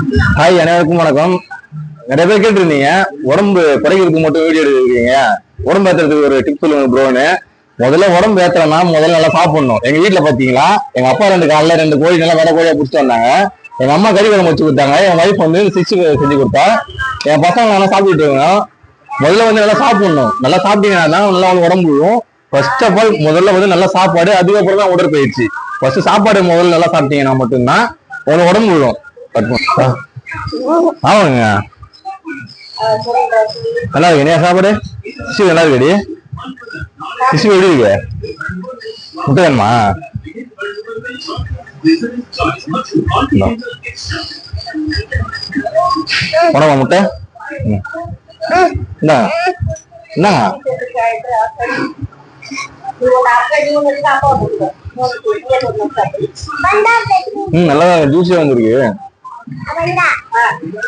Hi அனைவருக்கும் வணக்கம். நிறைய பேர் கேட்டிருந்தீங்க. உடம்பு குறைக்கிறதுக்கு மட்டும் வீடியோ எடுத்துருக்கீங்க. உடம்பு ஏற்றுறதுக்கு ஒரு டிப் சொல்லுங்க ப்ரோன்னு முதல்ல உடம்பு ஏத்துறனா முதல்ல நல்லா சாப்பிடணும். எங்க வீட்டுல பாத்தீங்களா? எங்க அப்பா ரெண்டு காலைல ரெண்டு கோழி நல்லா வேற கோழியா பிடிச்சிட்டு வந்தாங்க. எங்க அம்மா கறி குழம்பு வச்சு கொடுத்தாங்க. என் ஒய்ஃப் வந்து சிக்ஸ் செஞ்சு கொடுத்தா. என் பசங்க நல்லா சாப்பிட்டுட்டு இருக்கணும் முதல்ல வந்து நல்லா சாப்பிடணும். நல்லா சாப்பிட்டீங்கன்னா தான் நல்லா வந்து உடம்பு விழும் ஃபர்ஸ்ட் ஆஃப் ஆல் முதல்ல வந்து நல்லா சாப்பாடு அதுக்கப்புறம் தான் உடற்பயிற்சி. ஃபர்ஸ்ட் சாப்பாடு முதல்ல நல்லா சாப்பிட்டீங்கன்னா மட்டும்தான் உங்களுக்கு உடம்பு விழும் ஆமாங்க நல்லா இருக்கு என்ன சாப்பாடு சிசு நல்லா இருக்குடி சிசு எப்படி இருக்கு முட்டை வேணுமா. உணவா முட்டை. இந்தாங்க இந்தாங்க ம் நல்லா ஜூஸியா வந்திருக்கு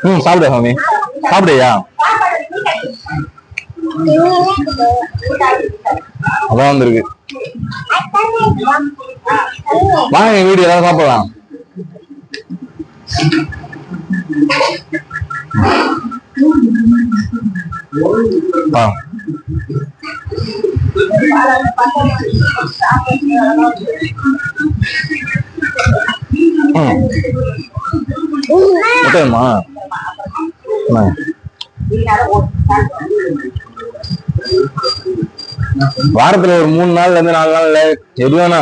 ம் சாப்பிடு சாமி. சாப்பிடுயா அதான் வந்திருக்கு. வாங்க எங்க வீடு ஏதாவது சாப்பிடலாம். ஆ. ம். முட்டை வாரத்துல ஒரு மூணு நாள்ல இருந்து நாலு நாள்ல எது வேணா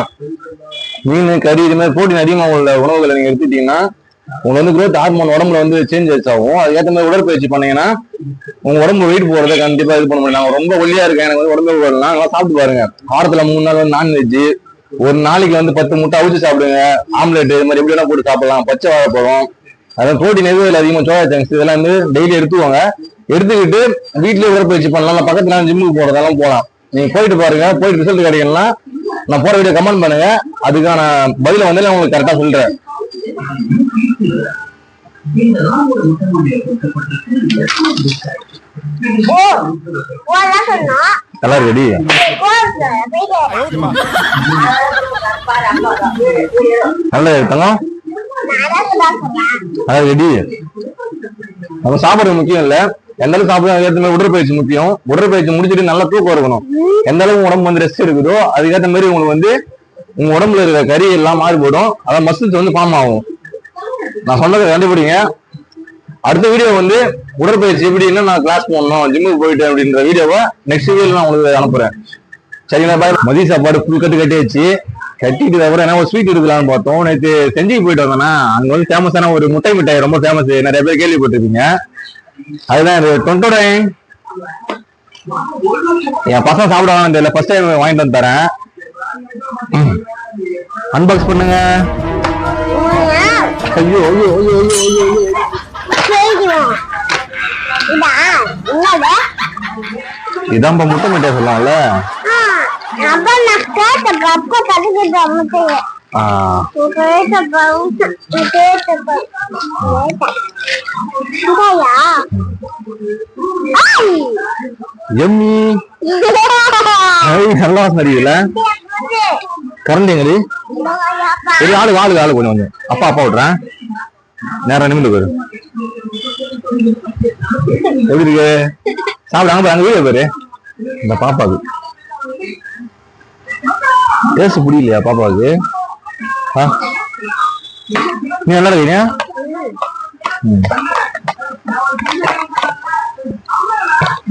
மீன் கறி இது மாதிரி புரோட்டீன் அதிகமாக உள்ள உணவுகளை நீங்க எடுத்துட்டீங்கன்னா உங்களுக்கு வந்து குரோத் ஹார்மோன் உடம்புல வந்து சேஞ்ச் ஆகும். அதுக்கேற்ற மாதிரி உடற்பயிற்சி பண்ணீங்கன்னா உங்க உடம்பு வெயிட் போறத கண்டிப்பா இது பண்ண முடியும். நான் ரொம்ப ஒல்லியா இருக்கேன். எனக்கு வந்து உடம்பு போடலாம் நல்லா சாப்பிட்டு பாருங்க. வாரத்துல மூணு நாள் வந்து நான்வெஜ் ஒரு நாளைக்கு வந்து பத்து முட்டை அவிச்சு சாப்பிடுங்க. ஆம்லெட் இது மாதிரி எப்படி வேணா போட்டு சாப்பிடலாம். பச்சை வாழைப்பழம் அதாவது புரோட்டீன் எதுவும் இல்லை அதிகமாக சோயா சங்க்ஸ் இதெல்லாம் வந்து டெய்லி எடுத்துக்கோங்க. எடுத்துக்கிட்டு வீட்லயே உடற்பயிற்சி பண்ணலாம் பக்கத்துல ஜிம்முக்கு போறதெல்லாம் போகலாம் நீங்க போயிட்டு பாருங்க போயிட்டு ரிசல்ட் கிடைக்கலாம் நான் போற வீடியோ கமெண்ட் பண்ணுங்க. அதுக்கான பதில வந்து நான் உங்களுக்கு கரெக்டா சொல்றேன். நல்லா ரெடி நல்லா தங்கம் நல்லா ரெடி. நம்ம சாப்பிடுறது முக்கியம் இல்ல. எந்த அளவுக்கு சாப்பிடும் அதுக்கேற்ற மாதிரி உடற்பயிற்சி முக்கியம். உடற்பயிற்சி முடிச்சுட்டு நல்லா தூக்கம் இருக்கணும் எந்த அளவுக்கு உடம்பு வந்து ரெஸ்ட் இருக்குதோ அதுக்கேற்ற மாதிரி உங்களுக்கு வந்து உங்க உடம்புல இருக்கிற கறி எல்லாம் மாறுபடும். அதான் மசில்ஸ் வந்து ஃபார்ம் ஆகும். நான் சொன்னதை கண்டுபிடிங்க. அடுத்த வீடியோ வந்து உடற்பயிற்சி எப்படின்னா நான் கிளாஸ் போடணும் ஜிம்முக்கு போயிட்டேன் அப்படின்ற வீடியோவை நெக்ஸ்ட் வீடியோ நான் உங்களுக்கு அனுப்புறேன். சரிங்களா பாய் மதிய சாப்பாடு புல் கட்டு கட்டியாச்சு. கட்டிட்டு அப்புறம் என்ன ஒரு ஸ்வீட் எடுக்கலாம்னு பார்த்தோம். நேற்று செஞ்சுக்கு போயிட்டு வந்தோம்னா அங்க வந்து ஃபேமஸான ஒரு முட்டை மிட்டாய் ரொம்ப ஃபேமஸ் நிறைய பேர் கேள்விப்பட்டிருப்பீங்க. அதுதான் இது. டொண்டோடை என் பசங்க சாப்பிடுவாங்க தெரியல. ஃபர்ஸ்ட் டைம் வாங்கிட்டு வந்து தரேன். அன்பாக்ஸ் பண்ணுங்க. ஐயோ ஐயோ ஐயோ ஐயோ ஐயோ இதான்பா முட்டை மிட்டாய் சொல்லலாம்ல. எம்மி நல்லா வாசனை அடிக்குதுல கரண்ட் எங்கடி சரி ஆளு ஆளு ஆளு கொஞ்சம் கொஞ்சம் அப்பா அப்பா விட்றேன் நேரம் நிமிந்து போயிரு எப்படி இருக்கு வீடு பேரு இந்த பாப்பாக்கு பேச புரியலையா பாப்பாவுக்கு? ஆ? நீ நல்லா இருக்கீங்க ம்.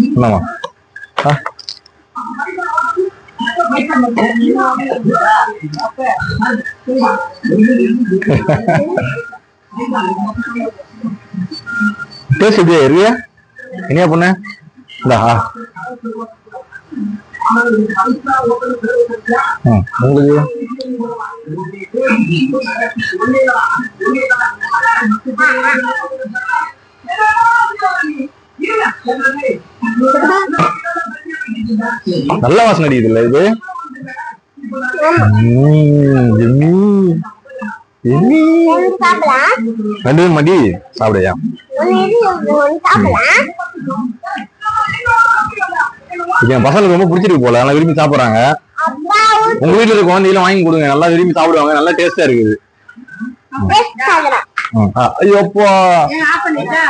என்னம்மா? ஆ? டேஸ்ட் எப்படியா இருக்கியா என்னையா பொண்ணு இந்தா நல்ல வாசனை அடிக்குது இல்ல இது? ரெண்டு மடி சாப்பிடையா இது என் பசங்களுக்கு ரொம்ப பிடிச்சிருக்கு போல. நல்லா விரும்பி சாப்பிடுறாங்க. உங்க வீட்டுல இருக்க குழந்தைகளும் வாங்கி கொடுங்க. நல்லா விரும்பி சாப்பிடுவாங்க. நல்லா டேஸ்டா இருக்குது. ஆஃப் பண்ணிட்டா?